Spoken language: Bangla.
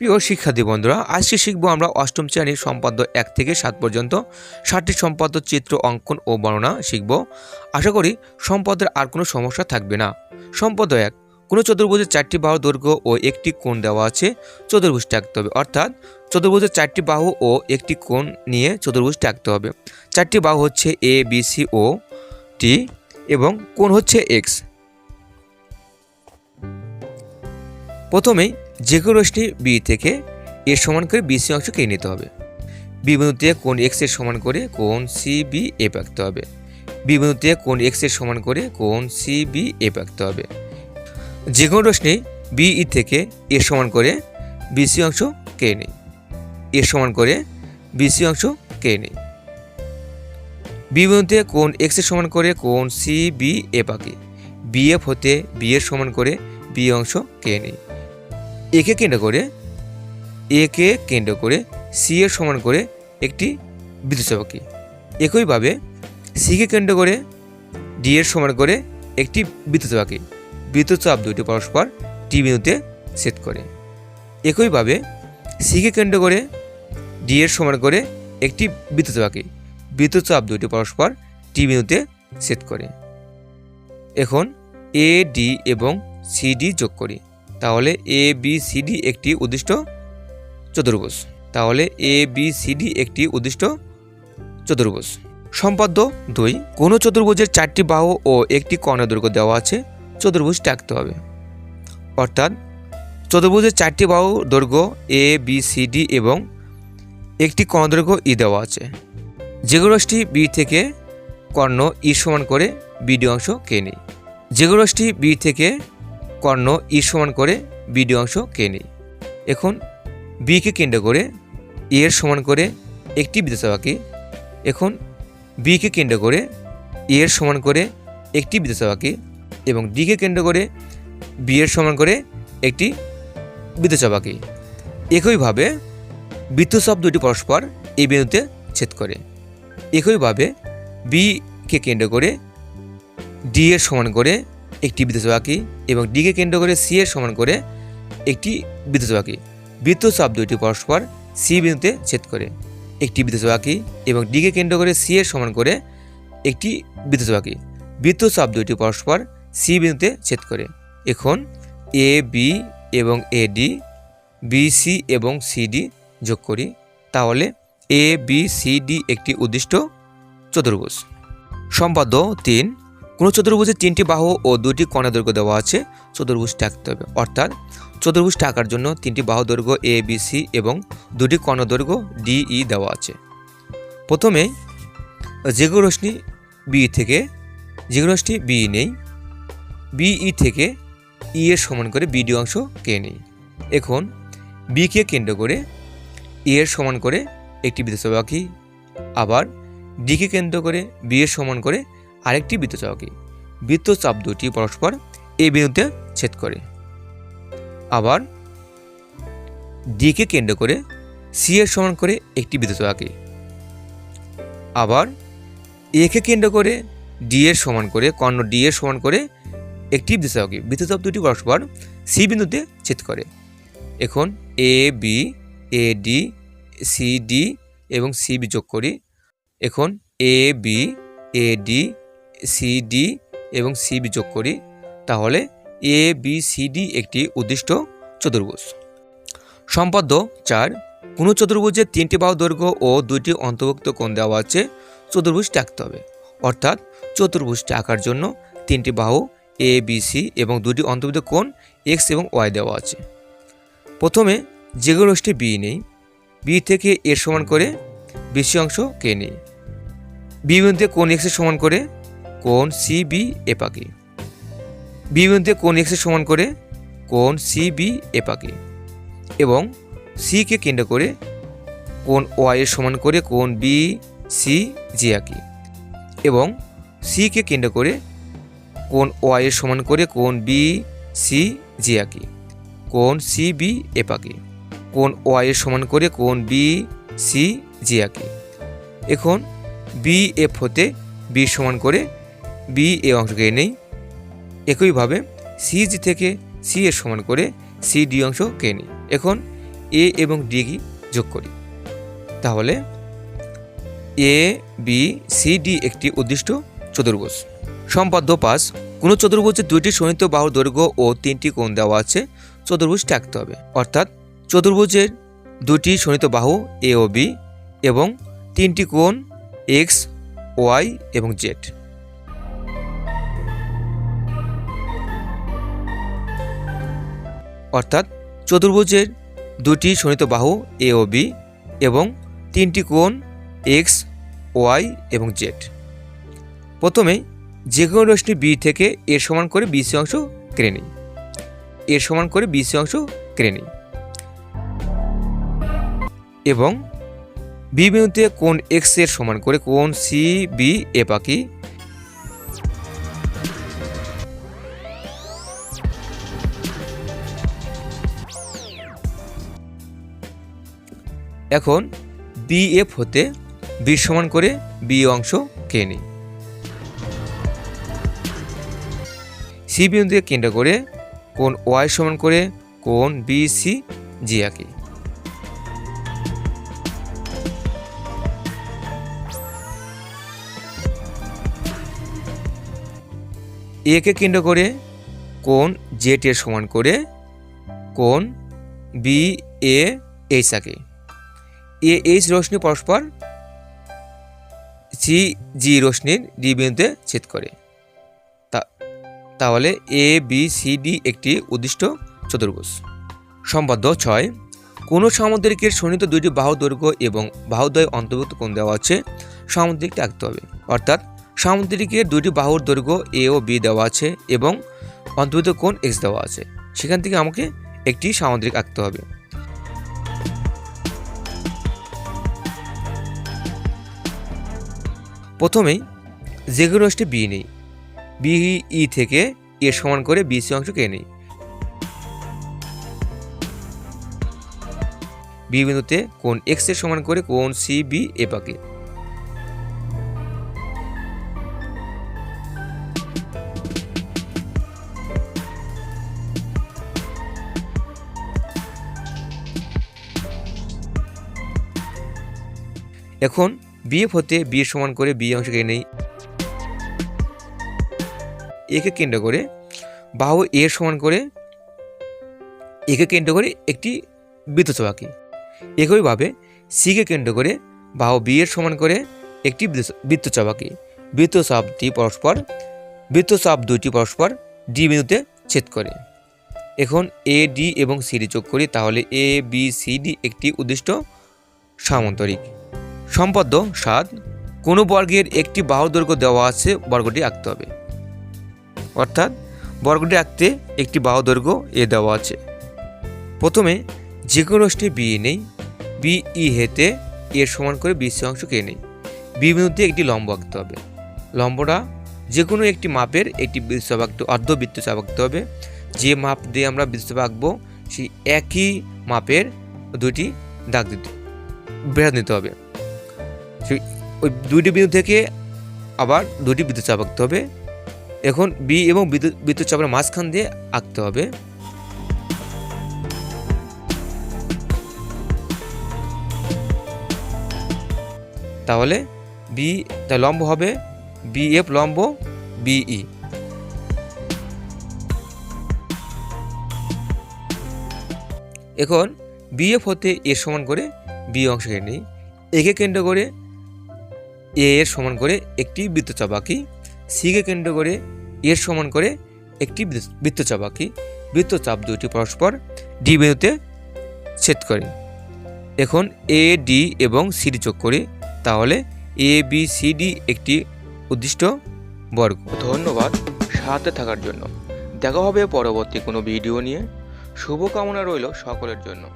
প্রিয় শিক্ষার্থী বন্ধুরা, আজকে শিখব আমরা অষ্টম শ্রেণির সম্পাদ্য এক থেকে সাত পর্যন্ত। ষাটটি সম্পাদ্য চিত্র, অঙ্কন ও বর্ণনা শিখব। আশা করি সম্পদের আর কোনো সমস্যা থাকবে না। সম্পদ এক, কোনো চতুর্ভুজের চারটি বাহু দৈর্ঘ্য ও একটি কোণ দেওয়া আছে চতুর্ভুজটা আঁকতে হবে। অর্থাৎ চতুর্ভুজের চারটি বাহু ও একটি কোণ নিয়ে চতুর্ভুজটা আঁকতে হবে। চারটি বাহু হচ্ছে এ বি সি ও টি এবং কোণ হচ্ছে এক্স প্রথমেই যে কোনো রশ্মি বি থেকে এর সমান করে বিসি অংশ কেটে নিতে হবে। বি কোন এক্সের সমান করে কোন সি বি এফ আঁকতে হবে। বি কোন এক্সের সমান করে কোন সি বি এফ আঁকতে হবে। যে কোনো রশ্মি বি ই থেকে এর সমান করে বিসি অংশ কেটে নেই। এর সমান করে বিসি অংশ কেটে নেই। বি কোন এক্সের সমান করে কোন সি বি এফ আঁকি বি এফ হতে বি এর সমান করে বি অংশ কেটে নেই। একে কেন্দ্র করে, একে কেন্দ্র করে সি এর সমান করে একটি বৃত্তচাপকি একইভাবে সিকে কেন্দ্র করে ডি এর সমান করে একটি বৃত্তচাপকি বৃত্তচাপ দুটি পরস্পর টি বিন্দুতে সেট করে। একইভাবে সিকে কেন্দ্র করে ডি এর সমান করে একটি বৃত্তচাপকি বৃত্তচাপ দুটি পরস্পর টি বিন্দুতে সেট করে। এখন এ ডি এবং সিডি যোগ করি। তাহলে এ বি সি ডি একটি উদ্দিষ্ট চতুর্ভুজ। তাহলে এ বি সি ডি একটি উদ্দিষ্ট চতুর্ভুজ। সম্পাদ্য দুই। কোনো চতুর্ভুজের চারটি বাহু ও একটি কর্ণ দৈর্ঘ্য দেওয়া আছে। চতুর্ভুজটা আঁকতে হবে। অর্থাৎ চতুর্ভুজের চারটি বাহু দৈর্ঘ্য এ বি সি ডি এবং একটি কর্ণ দৈর্ঘ্য ই দেওয়া আছে। যেগুলোটি বি থেকে কর্ণ ই সমান করে বিডি অংশ কে নেই। যেগুলোটি বি থেকে কর্ণ ই সমান করে বিডি অংশ কে নেই। এখন বিকে কেন্দ্র করে এ এর সমান করে একটি আঁকি এখন বিকে কেন্দ্র করে এ এর সমান করে একটি আঁকি এবং ডিকে কেন্দ্র করে বি এর সমান করে একটি আঁকি একইভাবে বৃত্তচাপ দুটি পরস্পর এই বিন্দুতে ছেদ করে। একইভাবে বিকে কেন্দ্র করে ডি এর সমান করে একটি বৃত্তচাপ এবং ডিকে কেন্দ্র করে সি এর সমান করে একটি বৃত্তচাপ আঁকি বৃত্তচাপ দুইটি পরস্পর সি বিন্দুতে ছেদ করে একটি বৃত্তচাপ আঁকি এবং ডিকে কেন্দ্র করে সি এর সমান করে একটি বৃত্তচাপ আঁকি বৃত্তচাপ দুইটি পরস্পর সি বিন্দুতে ছেদ করে। এখন এ বি এবং এ ডি বি সি এবং সি ডি যোগ করি। তাহলে এ বি সি ডি একটি উদ্দিষ্ট চতুর্ভুজ। সম্পাদ্য তিন কোনো চতুর্ভুজের তিনটি বাহু ও দুটি কণা দৈর্ঘ্য দেওয়া আছে চতুর্ভুজটা আঁকতে হবে। অর্থাৎ চতুর্ভুজটা আঁকার জন্য তিনটি বাহু দৈর্ঘ্য এ বি সি এবং দুটি কর্ণ দৈর্ঘ্য ডি ই দেওয়া আছে। প্রথমে যেগুলো রশ্মি বি থেকে যেগুলো রশ্মি বি নেই বিই থেকে ই এর সমান করে বিডি অংশ কে নেই। এখন বিকে কেন্দ্র করে ই এর সমান করে একটি বৃত্তচাপ আঁকি আবার ডিকে কেন্দ্র করে বি এর সমান করে আরেকটি বৃত্তচাপ আঁকি বৃত্তচাপ দুটি পরস্পর এই বিন্দুতে ছেদ করে। আবার ডিকে কেন্দ্র করে সি এর সমান করে একটি বৃত্তচাপ আঁকি আবার একে কেন্দ্র করে ডি এর সমান করে, কর্ণ ডি এর সমান করে একটি বৃত্তচাপ আঁকি বৃত্তচাপ দুটি পরস্পর সি বিন্দুতে ছেদ করে। এখন A B A D C D এবং সি বি যোগ করি। এখন A B A D C D এবং সি যোগ করি, তাহলে এ বি সি ডি একটি উদ্দিষ্ট চতুর্ভুজ। সম্পাদ্য চার, কোনো চতুর্ভুজের তিনটি বাহু দৈর্ঘ্য ও দুইটি অন্তর্ভুক্ত কোণ দেওয়া আছে, চতুর্ভুজটি আঁকতে হবে। অর্থাৎ চতুর্ভুজটি আঁকার জন্য তিনটি বাহু এ বি সি এবং দুটি অন্তর্ভুক্ত কোণ এক্স এবং ওয়াই দেওয়া আছে। প্রথমে যেগুলো রশ্মি বি নেই বি থেকে এর সমান করে বেশি অংশ কে নেই। বি বিন্দুতে কোন এক্সের সমান করে কোন সি বি এপাকে বি বিন্দুতে কোন এক্সের সমান করে কোন সি বি এপাকে এবং সিকে কেন্দ্র করে কোন ওয়াই এর সমান করে কোন বি সি জি আঁকি এবং সিকে কেন্দ্র করে কোন ওয়াই এর সমান করে কোন বি সি জি আঁকি কোন সি বি এপাকে কোন ওয়াই এর সমান করে কোন বি সি জি আঁকি। এখন বি এফ হতে বি সমান করে বি এ অংশকে নেই একইভাবে সি জি থেকে সি এর সমান করে সি ডি অংশ কে নিই এখন এ এবং ডি কি যোগ করি। তাহলে এ বি সি ডি একটি উদ্দিষ্ট চতুর্ভুজ। সম্পাদ্য পাস। কোনো চতুর্ভুজের দুইটি সনিহিত বাহুর দৈর্ঘ্য ও তিনটি কোণ দেওয়া আছে। চতুর্ভুজটি আঁকতে হবে। অর্থাৎ চতুর্ভুজের দুটি সনিহিত বাহু এ ও বি এবং তিনটি কোণ এক্স ওয়াই এবং জেড অর্থাৎ চতুর্ভুজের দুটি সনিহিত বাহু এ ও বি এবং তিনটি কোণ এক্স, ওয়াই এবং জেড। প্রথমে যে কোনো রশ্মি বি থেকে এর সমান করে বিসি অংশ কেড়ে নিই। এর সমান করে বিসি অংশ কেড়ে নিই। এবং বি বিন্দুতে কোণ এক্সের সমান করে কোণ সি, বি, এ পাকি এখন বি এফ হতে বি সমান করে বি অংশ কে নিই। সি বিন্দুকে কেন্দ্র করে কোন ওয়াই সমান করে কোন বি সি জি আঁকি। এ কে কেন্দ্র করে কোন জেট এর সমান করে কোন বি এ এইচ আঁকি। এ এইচ রশ্মি পরস্পর সি জি রশ্মির ডি বিন্দুতে ছেদ করে। তাহলে এ বি সি ডি একটি উদ্দিষ্ট চতুর্ভুজ। সম্পাদ্য ছয়। কোনো সামুদ্রিকের সন্নিহিত দুইটি বাহু দৈর্ঘ্য এবং বাহুদ্বয় অন্তর্ভুক্ত কোণ দেওয়া আছে সামুদ্রিকটি আঁকতে হবে। অর্থাৎ সামুদ্রিকের দুইটি বাহুর দৈর্ঘ্য এ ও বি দেওয়া আছে এবং অন্তর্ভুক্ত কোণ এক্স দেওয়া আছে। সেখান থেকে আমাকে একটি সামুদ্রিক আঁকতে হবে। প্রথমেই যে কোনো একটি বি নেই। বি ই থেকে এর সমান করে বিসি অংশ কে নেই। বি বিন্দুতে কোন এক্সের সমান করে কোন সি বি এ পাকে। এখন বিএফ হতে বি এর সমান করে বি অংশ কেটে নেই। একে কেন্দ্র করে বাহু এ সমান করে একে কেন্দ্র করে একটি বৃত্তচাপ আঁকি একইভাবে সিকে কেন্দ্র করে বাহু বি এর সমান করে একটি বৃত্ত- বৃত্তচাপ আঁকি বৃত্তচাপটি পরস্পর বৃত্তচাপ দুইটি পরস্পর ডি বিন্দুতে ছেদ করে। এখন এ ডি এবং সিডি যোগ করি তাহলে এ বি সি ডি একটি উদ্দিষ্ট সামান্তরিক। সম্পদ্য সাত কোনো বর্গের একটি বাহুর দৈর্ঘ্য দেওয়া আছে বর্গটি আঁকতে হবে। অর্থাৎ, বর্গটি আঁকতে একটি বাহু দৈর্ঘ্য এ দেওয়া আছে। প্রথমে যে কোনো রশ্মি বি নেই। বি ই হেতে এর সমান করে বিসি অংশ কে নেই। বি বিন্দুতে একটি লম্ব আঁকতে হবে। লম্বটা যে কোনো একটি মাপের একটি বৃত্তচাপ আঁকতে অর্ধবৃত্তচাপ আঁকতে হবে। যে মাপ দিয়ে আমরা বৃত্তচাপ আঁকবো, সেই একই মাপের দুটি দাগ দিতে বেড়া নিতে হবে। সেই ওই দুইটি বিন্দু থেকে আবার দুটি বৃত্তচাপ আঁকতে হবে। এখন বি এবং বিদ্যুৎ বৃত্তচাপের মাঝখান দিয়ে আঁকতে হবে। তাহলে বি তা লম্ব হবে বি এফ লম্ব বিই এখন বিএফ হতে এর সমান করে বি অংশ কেটে নিই একে কেন্দ্র করে এ এর সমান করে একটি বৃত্তচাপ আঁকি সিকে কেন্দ্র করে এর সমান করে একটি বৃত্ত- বৃত্তচাপ আঁকি বৃত্তচাপ দুটি পরস্পর ডি বিন্দুতে ছেদ করে। এখন এ ডি এবং সিডি যোগ করি, তাহলে এ বি সি ডি একটি উদ্দিষ্ট বর্গ। ধন্যবাদ সাথে থাকার জন্য। দেখা হবে পরবর্তী কোনো ভিডিও নিয়ে। শুভকামনা রইল সকলের জন্য।